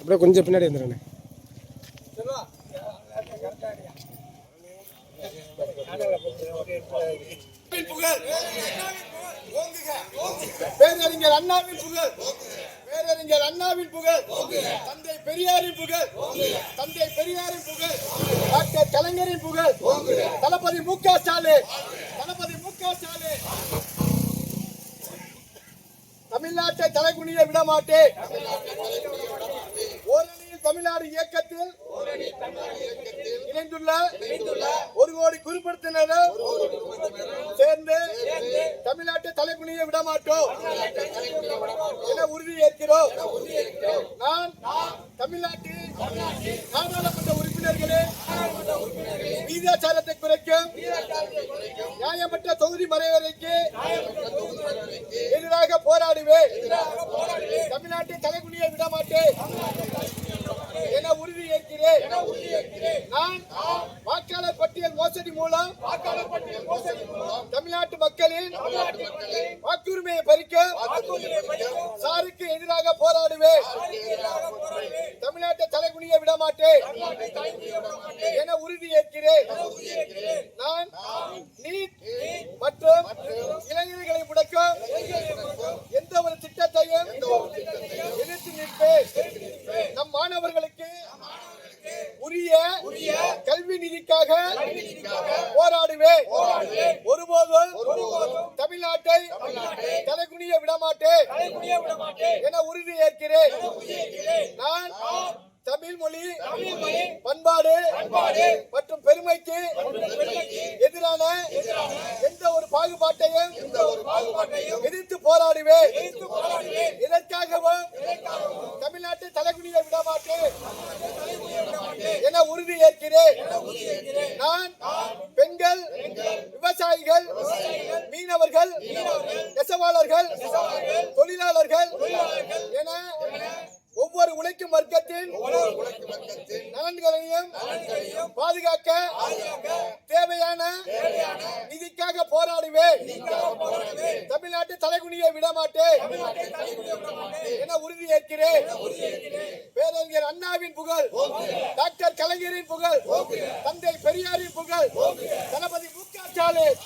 அப்படியே கொஞ்சம் பின்னாடி வந்துடுறேண்ணே புகழ் ஓங்குக. பேரறிஞர் அண்ணாவின் புகழ். பேரறிஞர் அண்ணாவின் புகழ். தந்தை பெரியாரின் புகழ். தந்தை பெரியாரின் புகழ். டாக்டர் கலைஞரின் புகழ். தளபதி மு க ஸ்டாலின். தளபதி மு க ஸ்டாலின். தமிழ்நாட்டை தலைகுனிய விட மாட்டேன் ஓரணியில் தமிழ்நாடு இயக்கத்தில் இணைந்துள்ள ஒரு கோடி குறிப்பிடுத்தினரும் சேர்ந்து தமிழ்நாட்டை தலைகுனிய விட மாட்டோம் என உறுதி ஏற்கிறோம் நான் தமிழ்நாட்டில் நியாயமற்ற தொகுதி மறைவரைக்கு எதிராக போராடுவேன். தமிழ்நாட்டின் தலைகுனிய விட மாட்டேன் என உறுதி ஏற்கிறேன். நான் வாக்காளர் பட்டியல் மோசடி மூலம் தமிழ்நாட்டு மக்களின் வாக்குரிமையை பறிக்க சாருக்கு எதிராக போராடுவேன் தமிழ்நாட்டை தலைகுனிய விட மாட்டேன் என உறுதியேற்கிறேன். நான் நீட் மற்றும் இளைஞர்களை முடக்கும் எந்த ஒரு திட்டத்தையும் எதிர்த்து நிற்பேன். நம் மாணவர்களுக்கு உரிய கல்வி நிதிக்காக போராடுவேன். ஒருபோதும் தமிழ்நாட்டை தலைகுனிய விடமாட்டேன். என உறுதி ஏற்கிறேன் நான் தமிழ் மொழி பண்பாடு மற்றும் பெருமைக்கு எதிரான எந்த ஒரு பாகுபாட்டையும் எதிர்த்து போராடுவேன். இதற்காகவும் தமிழ்நாட்டை தலைகுனிய விட மாட்டேன். என உறுதி ஏற்கிறேன். நான் பெண்கள் விவசாயிகள் மீனவர்கள் நெசவாளர்கள் தொழிலாளர்கள் நலன்களையும் பாதுகாக்க தேவையான நிதிக்காக போராடுவேன். தமிழ்நாட்டை தலைகுனிய விட மாட்டேன் என உறுதி ஏற்கிறேன் பேரறிஞர் அண்ணாவின் புகழ். டாக்டர் கலைஞரின் புகழ். தந்தை பெரியாரின் புகழ். தளபதி மு க ஸ்டாலின்.